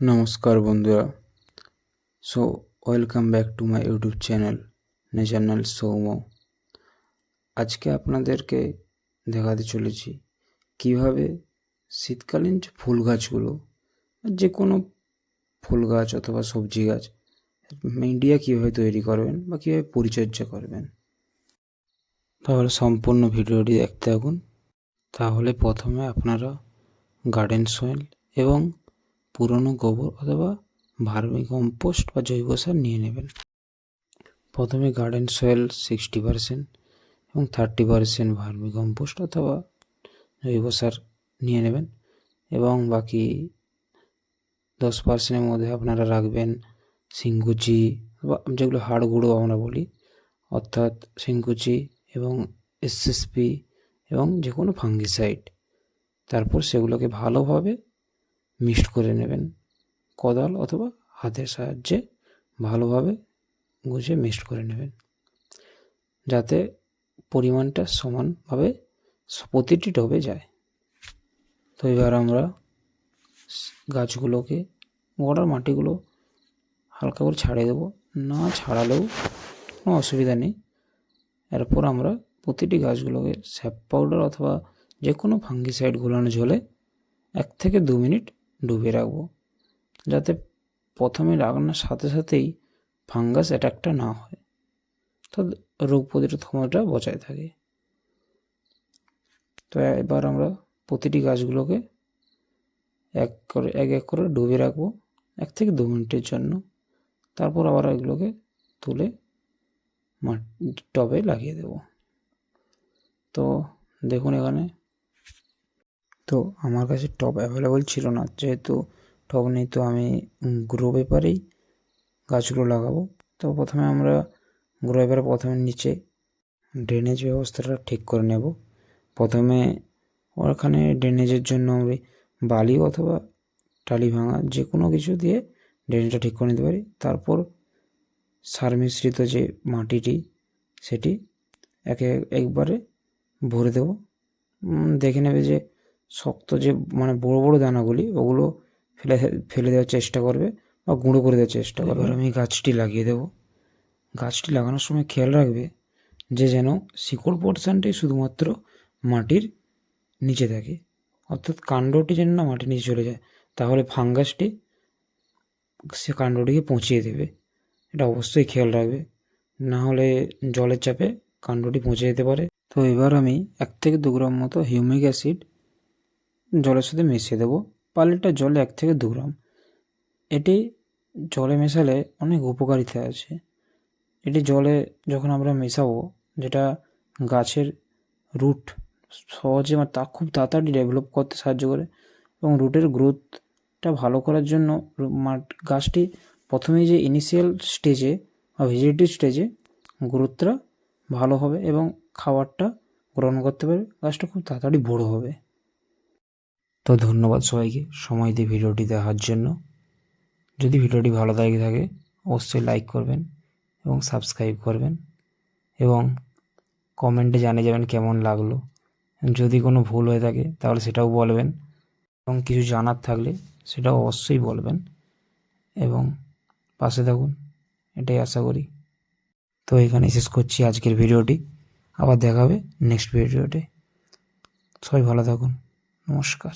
নমস্কার বন্ধুরা। So welcome back to my YouTube channel national সৌম আজকে আপনাদেরকে দেখাতে চলেছি কীভাবে শীতকালীন যে ফুল গাছগুলো যে কোনো ফুল গাছ অথবা সবজি গাছ মিডিয়া কীভাবে তৈরি করবেন বা কীভাবে পরিচর্যা করবেন। তাহলে সম্পূর্ণ ভিডিওটি দেখতে থাকুন। তাহলে প্রথমে আপনারা গার্ডেন সয়েল এবং পুরনো গোবর অথবা ভার্মি কম্পোস্ট বা জৈব সার নিয়ে নেবেন। প্রথমে গার্ডেন সয়েল সিক্সটি পারসেন্ট এবং থার্টি পারসেন্ট ভার্মি কম্পোস্ট অথবা জৈব সার নিয়ে নেবেন এবং বাকি দশ পার্সেন্টের মধ্যে আপনারা রাখবেন সিংকুচি বা যেগুলো হাড় গুঁড়ো আমরা বলি, অর্থাৎ সিংকুচি এবং এসএসপি এবং যে কোনো ফাঙ্গিসাইড তারপর সেগুলোকে ভালোভাবে মিক্সড করে নেবেন। কোদাল অথবা হাতের সাহায্যে ভালোভাবে গুছিয়ে মিক্সড করে নেবেন। যাতে পরিমাণটা সমানভাবে প্রতিটি টবে যায়। তো এবার আমরা গাছগুলোকে, গোড়ার মাটিগুলো হালকা করে ছাড়িয়ে দেবো। না ছাড়ালেও কোনো অসুবিধা নেই। এরপর আমরা প্রতিটি গাছগুলোকে স্যাপ পাউডার অথবা যে কোনো ফাঙ্গিসাইড ঘোলানো জলে এক থেকে দু মিনিট ডুবিয়ে রাখব। যাতে প্রথমে লাগানোর সাথে সাথেই ফাঙ্গাস অ্যাটাকটা না হয়। তো রোগ প্রতিরোধ ক্ষমতাটা বজায় থাকে। তো এবার আমরা প্রতিটি গাছগুলোকে এক করে, এক এক করে ডুবিয়ে রাখব এক থেকে দু মিনিটের জন্য। তারপর আবার এগুলোকে তুলে টবে লাগিয়ে দেব। তো দেখুন এখানে তো আমার কাছে টব অ্যাভেলেবল ছিল না। যেহেতু টব নেই, তো আমি গ্রো পেপারেই গাছগুলো লাগাবো। তো প্রথমে আমরা গ্রো পেপারে প্রথমে নিচে ড্রেনেজ ব্যবস্থাটা ঠিক করে নেব। প্রথমে ওখানে ড্রেনেজের জন্য আমি বালি অথবা টালি ভাঙা যে কোনো কিছু দিয়ে ড্রেনেজটা ঠিক করে নিতে পারি। তারপর সার মিশ্রিত যে মাটিটি, সেটি একে একবারে ভরে দেব। দেখে নেবে যে শক্ত যে মানে বড় বড় দানাগুলি, ওগুলো ফেলে ফেলে দেওয়ার চেষ্টা করবে বা গুঁড়ো করে দেওয়ার চেষ্টা করবে। এবার আমি গাছটি লাগিয়ে দেব। গাছটি লাগানোর সময় খেয়াল রাখবে যে যেন শিকড় পোর্শনটাই শুধুমাত্র মাটির নিচে থাকে। অর্থাৎ কাণ্ডটি যেন না মাটির নিচে চলে যায়, তাহলে ফাঙ্গাসটি সে কাণ্ডটিকে পচিয়ে দেবে। এটা অবশ্যই খেয়াল রাখবে। না হলে জলের চাপে কাণ্ডটি পৌঁছে যেতে পারে। তো এবার আমি এক থেকে দু গ্রাম মতো হিউমিক অ্যাসিড জলের সাথে মিশিয়ে দেবো। পার জলে এক থেকে দু গ্রাম। এটি জলে মেশালে অনেক উপকারিতা আছে। এটি জলে যখন আমরা মেশাবো, যেটা গাছের রুট সহজে মানে তা খুব তাড়াতাড়ি ডেভেলপ করতে সাহায্য করে এবং রুটের গ্রোথটা ভালো করার জন্য গাছটি প্রথমেই যে ইনিশিয়াল স্টেজে বা ভেজিটেটিভ স্টেজে গ্রোথটা ভালো হবে এবং খাবারটা গ্রহণ করতে পারে গাছটা খুব তাড়াতাড়ি বড়ো হবে। তো ধন্যবাদ সবাইকে সময় দিয়ে ভিডিওটি দেখার জন্য। যদি ভিডিওটি ভালো লাগে থাকে, অবশ্যই লাইক করবেন এবং সাবস্ক্রাইব করবেন এবং কমেন্টে জানিয়ে যাবেন কেমন লাগল। যদি কোনো ভুল হয়ে থাকে, তাহলে সেটাও বলবেন এবং কিছু জানার থাকলে সেটাও অবশ্যই বলবেন এবং পাশে থাকুন, এটাই আশা করি। তো এখানে শেষ করছি আজকের ভিডিওটি, আবার দেখাবে নেক্সট ভিডিওতে। সবাই ভালো থাকুন, নমস্কার।